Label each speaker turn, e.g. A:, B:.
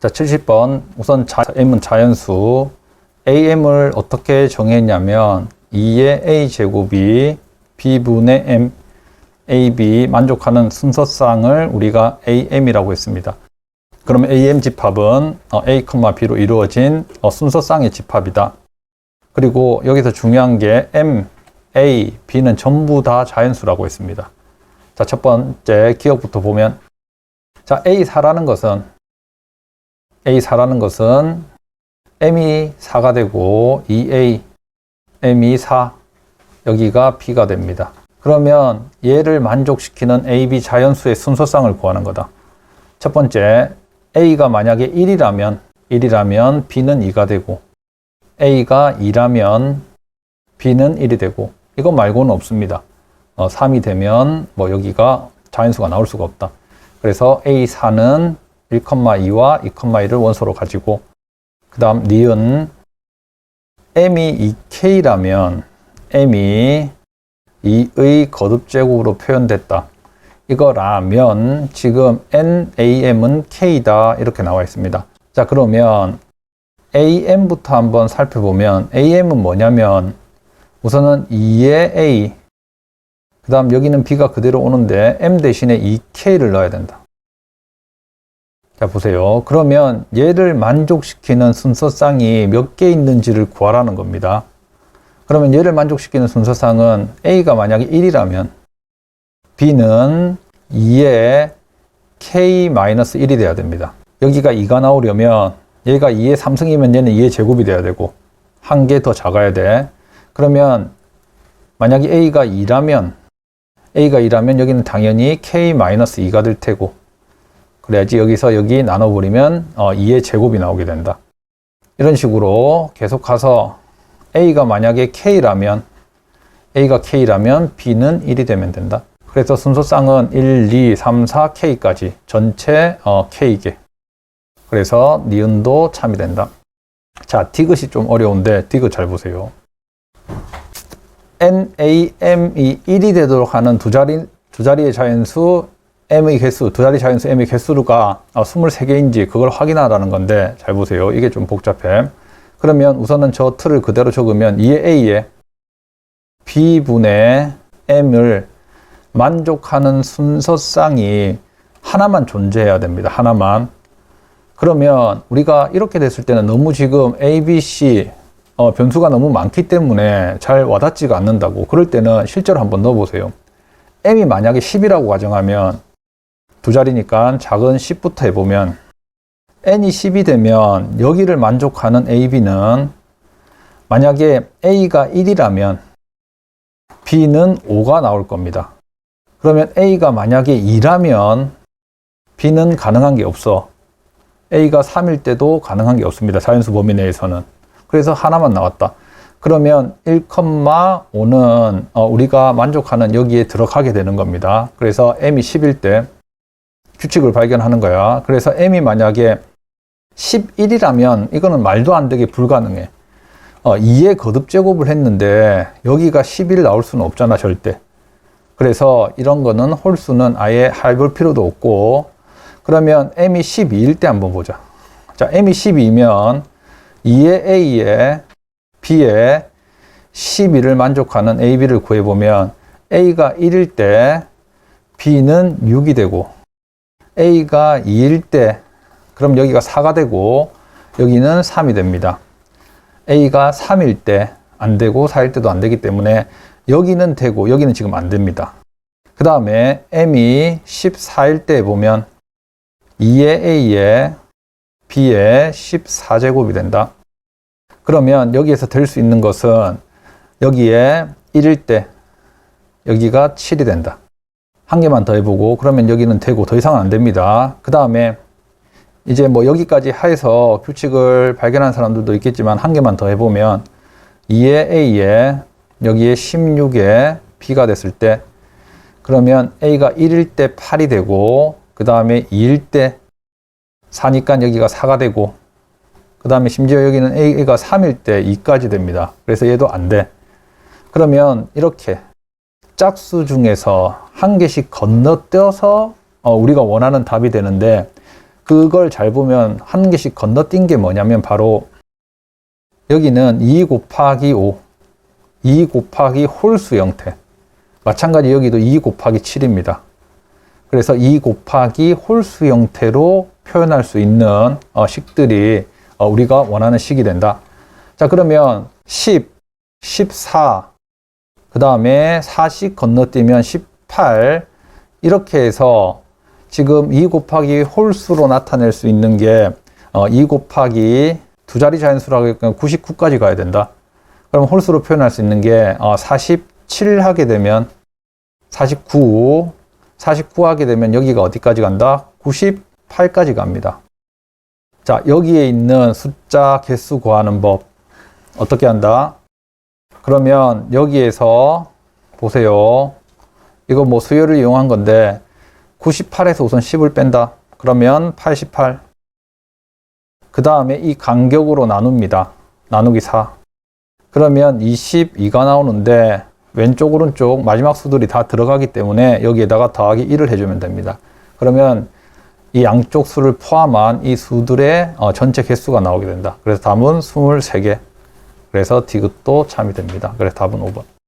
A: 자, 70번. 우선 자, m은 자연수. am을 어떻게 정했냐면 2의 a 제곱이 b분의 m, ab 만족하는 순서쌍을 우리가 am이라고 했습니다. 그러면 am 집합은 어, a, b로 이루어진 어, 순서쌍의 집합이다. 그리고 여기서 중요한 게 m, a, b는 전부 다 자연수라고 했습니다. 자, 첫 번째 기억부터 보면 자, a4라는 것은 a4라는 것은 m이 4가 되고 2a, m이 4 여기가 b가 됩니다. 그러면 얘를 만족시키는 a, b 자연수의 순서쌍을 구하는 거다. 첫 번째 a가 만약에 1이라면 1이라면 b는 2가 되고 a가 2라면 b는 1이 되고 이것 말고는 없습니다. 어, 3이 되면 뭐 여기가 자연수가 나올 수가 없다. 그래서 A4는 1,2와 2,1을 원소로 가지고 그 다음 니은 m이 2k라면 m이 2의 거듭제곱으로 표현됐다. 이거라면 지금 NAM은 K다 이렇게 나와 있습니다. 자 그러면 AM부터 한번 살펴보면 AM은 뭐냐면 우선은 2의 A 그 다음 여기는 B가 그대로 오는데 M 대신에 2K를 넣어야 된다. 자 보세요. 그러면 얘를 만족시키는 순서쌍이 몇 개 있는지를 구하라는 겁니다. 그러면 얘를 만족시키는 순서쌍은 A가 만약에 1이라면 B는 2의 K-1이 돼야 됩니다. 여기가 2가 나오려면 얘가 2의 3승이면 얘는 2의 제곱이 돼야 되고 한 개 더 작아야 돼. 그러면 만약에 A가 2라면 A가 2라면 여기는 당연히 K-2가 될 테고 그래야지 여기서 여기 나눠버리면 어, 2의 제곱이 나오게 된다. 이런 식으로 계속 가서 A가 만약에 K라면 A가 K라면 B는 1이 되면 된다. 그래서 순서쌍은 1, 2, 3, 4, K까지 전체 어, K개. 그래서 니은도 참이 된다. 자, 디귿이 좀 어려운데 디귿 잘 보세요. NAM이 1이 되도록 하는 두 자리 두 자리의 자연수 m의 개수, 두 자리 자연수 m의 개수가 23개인지 그걸 확인하라는 건데 잘 보세요. 이게 좀 복잡해. 그러면 우선은 저 틀을 그대로 적으면 2의 a에 b분의 m을 만족하는 순서쌍이 하나만 존재해야 됩니다. 하나만. 그러면 우리가 이렇게 됐을 때는 너무 지금 A, B, C 어, 변수가 너무 많기 때문에 잘 와닿지가 않는다고. 그럴 때는 실제로 한번 넣어보세요. m이 만약에 10이라고 가정하면 두 자리니까 작은 10부터 해보면 n이 10이 되면 여기를 만족하는 a, b는 만약에 a가 1이라면 b는 5가 나올 겁니다. 그러면 a가 만약에 2라면 b는 가능한 게 없어. a가 3일 때도 가능한 게 없습니다. 자연수 범위 내에서는. 그래서 하나만 나왔다. 그러면 1,5는 어, 우리가 만족하는 여기에 들어가게 되는 겁니다. 그래서 m이 10일 때 규칙을 발견하는 거야. 그래서 m이 만약에 11이라면 이거는 말도 안 되게 불가능해. 어, 2의 거듭 제곱을 했는데 여기가 11 나올 수는 없잖아, 절대. 그래서 이런 거는 홀수는 아예 해볼 필요도 없고 그러면 m이 12일 때 한번 보자. 자, m이 12면 2의 a에 b에 12를 만족하는 ab를 구해보면 a가 1일 때 b는 6이 되고 a가 2일 때 그럼 여기가 4가 되고 여기는 3이 됩니다. a가 3일 때 안 되고 4일 때도 안 되기 때문에 여기는 되고 여기는 지금 안 됩니다. 그 다음에 m이 14일 때 보면 2의 a에 b에 14제곱이 된다. 그러면 여기에서 될 수 있는 것은 여기에 1일 때 여기가 7이 된다. 한 개만 더 해보고 그러면 여기는 되고 더 이상은 안 됩니다. 그 다음에 이제 뭐 여기까지 해서 규칙을 발견한 사람들도 있겠지만 한 개만 더 해보면 2의 A에 여기에 16에 B가 됐을 때 그러면 A가 1일 때 8이 되고 그 다음에 2일 때 4니까 여기가 4가 되고 그 다음에 심지어 여기는 A가 3일 때 2까지 됩니다. 그래서 얘도 안 돼. 그러면 이렇게 짝수 중에서 한 개씩 건너뛰어서 어, 우리가 원하는 답이 되는데 그걸 잘 보면 한 개씩 건너뛴 게 뭐냐면 바로 여기는 2 곱하기 5, 2 곱하기 홀수 형태. 마찬가지 여기도 2 곱하기 7입니다. 그래서 2 곱하기 홀수 형태로 표현할 수 있는 어, 식들이 어, 우리가 원하는 식이 된다. 자, 그러면 10, 14, 그 다음에 4씩 건너뛰면 18, 이렇게 해서 지금 2 곱하기 홀수로 나타낼 수 있는 게 어, 2 곱하기 두 자리 자연수라고 하니까 99까지 가야 된다. 그럼 홀수로 표현할 수 있는 게 어, 47 하게 되면 49, 49 하게 되면 여기가 어디까지 간다? 98까지 갑니다. 자, 여기에 있는 숫자 개수 구하는 법 어떻게 한다? 그러면 여기에서 보세요. 이거 뭐 수열을 이용한 건데 98에서 우선 10을 뺀다. 그러면 88. 그 다음에 이 간격으로 나눕니다. 나누기 4. 그러면 22가 나오는데 왼쪽 오른쪽 마지막 수들이 다 들어가기 때문에 여기에다가 더하기 1을 해주면 됩니다. 그러면 이 양쪽 수를 포함한 이 수들의 어, 전체 개수가 나오게 된다. 그래서 답은 23개. 그래서 디귿도 참이 됩니다. 그래서 답은 5번.